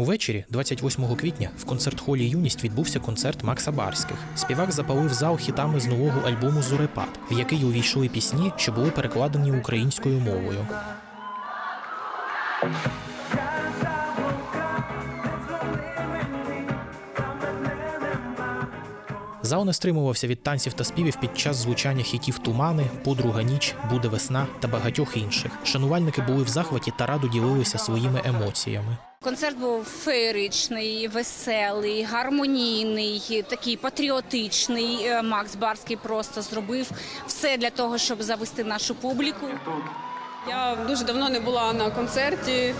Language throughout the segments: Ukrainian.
Увечері, 28 квітня, в концерт-холі Юність відбувся концерт Макса Барських. Співак запалив зал хітами з нового альбому Зорепад, в який увійшли пісні, що були перекладені українською мовою. Зал не стримувався від танців та співів під час звучання хітів Тумани, Подруга ніч, Буде весна та багатьох інших. Шанувальники були в захваті та радо ділилися своїми емоціями. Концерт був феєричний, веселий, гармонійний, такий патріотичний. Е, Макс Барський просто зробив все для того, щоб завести нашу публіку. Я дуже давно не була на концерті,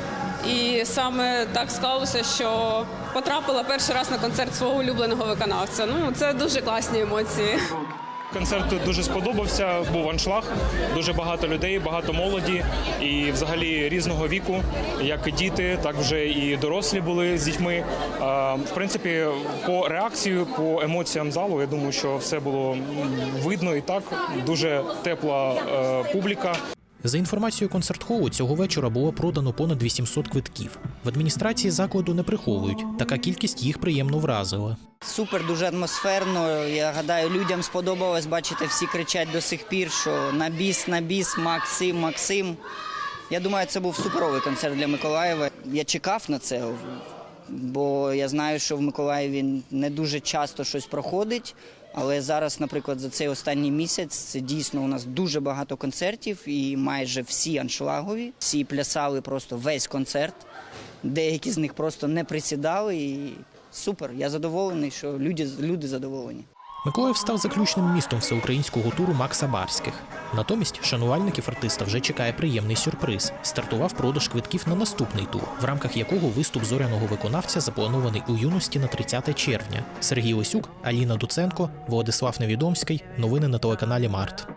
і саме так склалося, що потрапила перший раз на концерт свого улюбленого виконавця. Ну це дуже класні емоції. Концерт дуже сподобався. Був аншлаг, дуже багато людей, багато молоді і взагалі різного віку, як і діти, так вже і дорослі були з дітьми. В принципі, по реакції, по емоціям залу, я думаю, що все було видно і так. Дуже тепла е, публіка. За інформацією концерт-холу, цього вечора було продано понад 800 квитків. В адміністрації закладу не приховують. Така кількість їх приємно вразила. Супер, дуже атмосферно. Я гадаю, людям сподобалось. Бачите, всі кричать до сих пір, що на біс, на біс, Максим, Максим. Я думаю, це був суперовий концерт для Миколаєва. Я чекав на це, бо я знаю, що в Миколаєві не дуже часто щось проходить. Але зараз, наприклад, за цей останній місяць це дійсно у нас дуже багато концертів, і майже всі аншлагові. Всі плясали просто весь концерт. Деякі з них просто не присідали. І супер. Я задоволений, що люди, люди задоволені. Миколаїв став заключним містом всеукраїнського туру Макса Барських. Натомість шанувальників артиста вже чекає приємний сюрприз. Стартував продаж квитків на наступний тур, в рамках якого виступ зоряного виконавця запланований у юності на 30 червня. Сергій Лисюк, Аліна Дуценко, Владислав Невідомський. Новини на телеканалі Март.